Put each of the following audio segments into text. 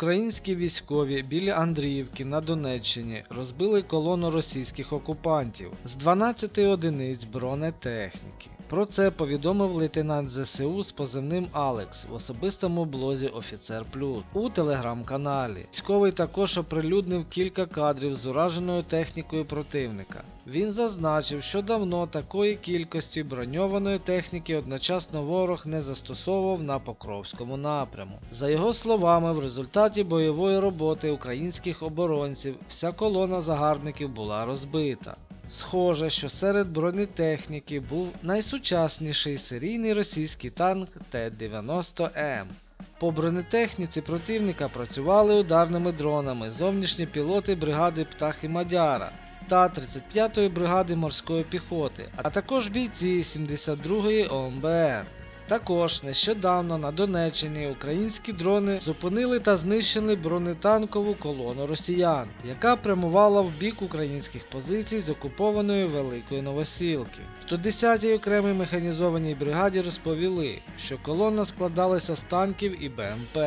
Українські військові біля Андріївки на Донеччині розбили колону російських окупантів з 12 одиниць бронетехніки. Про це повідомив лейтенант ЗСУ з позивним Алекс в особистому блозі Офіцер Плюс у телеграм-каналі. Військовий також оприлюднив кілька кадрів з ураженою технікою противника. Він зазначив, що давно такої кількості броньованої техніки одночасно ворог не застосовував на Покровському напряму. За його словами, в результаті бойової роботи українських оборонців вся колона загарбників була розбита. Схоже, що серед бронетехніки був найсучасніший серійний російський танк Т-90М. По бронетехніці противника працювали ударними дронами зовнішні пілоти бригади Птахи Мадяра та 35-ї бригади морської піхоти, а також бійці 72-ї ОМБР. Також нещодавно на Донеччині українські дрони зупинили та знищили бронетанкову колону росіян, яка прямувала в бік українських позицій з окупованої Великої Новосілки. В 110-й окремій механізованій бригаді розповіли, що колона складалася з танків і БМП.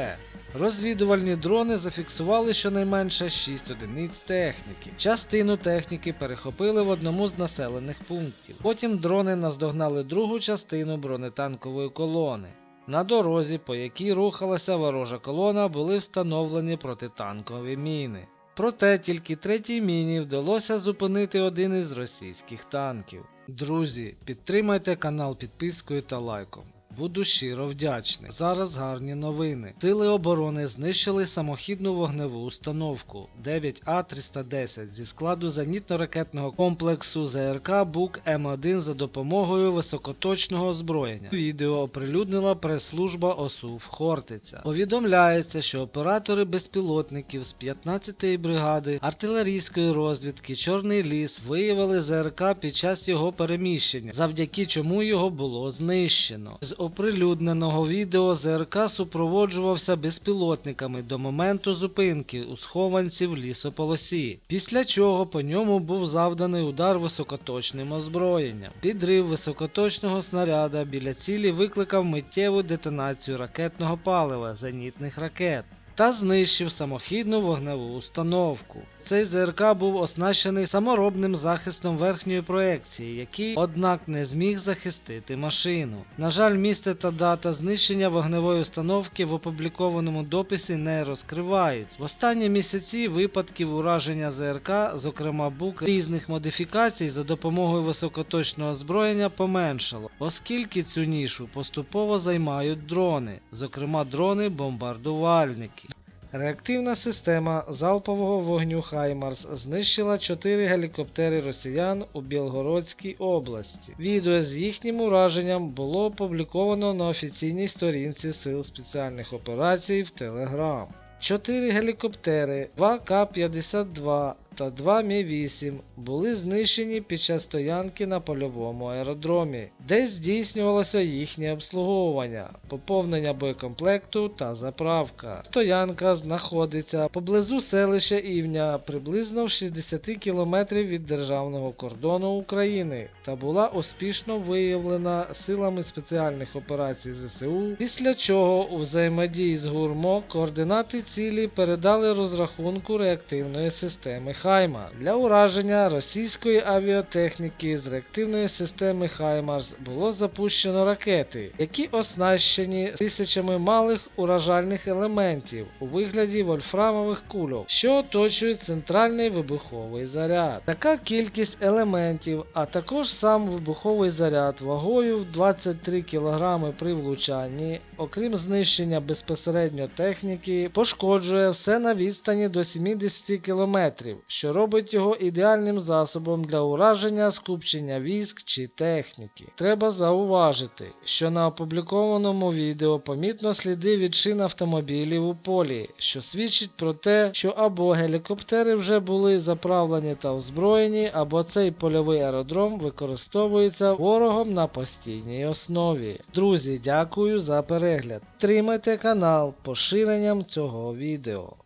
Розвідувальні дрони зафіксували щонайменше 6 одиниць техніки. Частину техніки перехопили в одному з населених пунктів. Потім дрони наздогнали другу частину бронетанкової колони. На дорозі, по якій рухалася ворожа колона, були встановлені протитанкові міни. Проте тільки третій міні вдалося зупинити один із російських танків. Друзі, підтримайте канал підпискою та лайком. Буду щиро вдячний. Зараз гарні новини. Сили оборони знищили самохідну вогневу установку 9А310 зі складу зенітно-ракетного комплексу ЗРК БУК М1 за допомогою високоточного озброєння. Відео оприлюднила прес-служба ОСУВ Хортиця. Повідомляється, що оператори безпілотників з 15-ї бригади артилерійської розвідки Чорний ліс виявили ЗРК під час його переміщення, завдяки чому його було знищено. З оприлюдненого відео ЗРК супроводжувався безпілотниками до моменту зупинки у схованці в лісополосі, після чого по ньому був завданий удар високоточним озброєнням. Підрив високоточного снаряда біля цілі викликав миттєву детонацію ракетного палива зенітних ракет. Та знищив самохідну вогневу установку. Цей ЗРК був оснащений саморобним захистом верхньої проекції, який, однак, не зміг захистити машину. На жаль, місце та дата знищення вогневої установки в опублікованому дописі не розкривається. В останні місяці випадків ураження ЗРК, зокрема БУК, різних модифікацій за допомогою високоточного озброєння поменшало, оскільки цю нішу поступово займають дрони, зокрема дрони-бомбардувальники. Реактивна система залпового вогню Хаймарс знищила 4 гелікоптери росіян у Білгородській області. Відео з їхнім ураженням було опубліковано на офіційній сторінці Сил спеціальних операцій в Телеграм. Чотири гелікоптери 2К-52 та 2 Мі-8 були знищені під час стоянки на польовому аеродромі, де здійснювалося їхнє обслуговування, поповнення боєкомплекту та заправка. Стоянка знаходиться поблизу селища Івня, приблизно в 60 км від державного кордону України, та була успішно виявлена силами спеціальних операцій ЗСУ, після чого у взаємодії з ГУРМО координати цілі передали розрахунку реактивної системи Хайма. Для ураження російської авіатехніки з реактивної системи Хаймарс було запущено ракети, які оснащені тисячами малих уражальних елементів у вигляді вольфрамових кульок, що оточують центральний вибуховий заряд. Така кількість елементів, а також сам вибуховий заряд вагою в 23 кг при влучанні, окрім знищення безпосередньо техніки, пошкоджує все на відстані до 70 км, що робить його ідеальним засобом для ураження скупчення військ чи техніки. Треба зауважити, що на опублікованому відео помітно сліди від шин автомобілів у полі, що свідчить про те, що або гелікоптери вже були заправлені та озброєні, або цей польовий аеродром використовується ворогом на постійній основі. Друзі, дякую за перегляд. Підтримайте канал поширенням цього відео.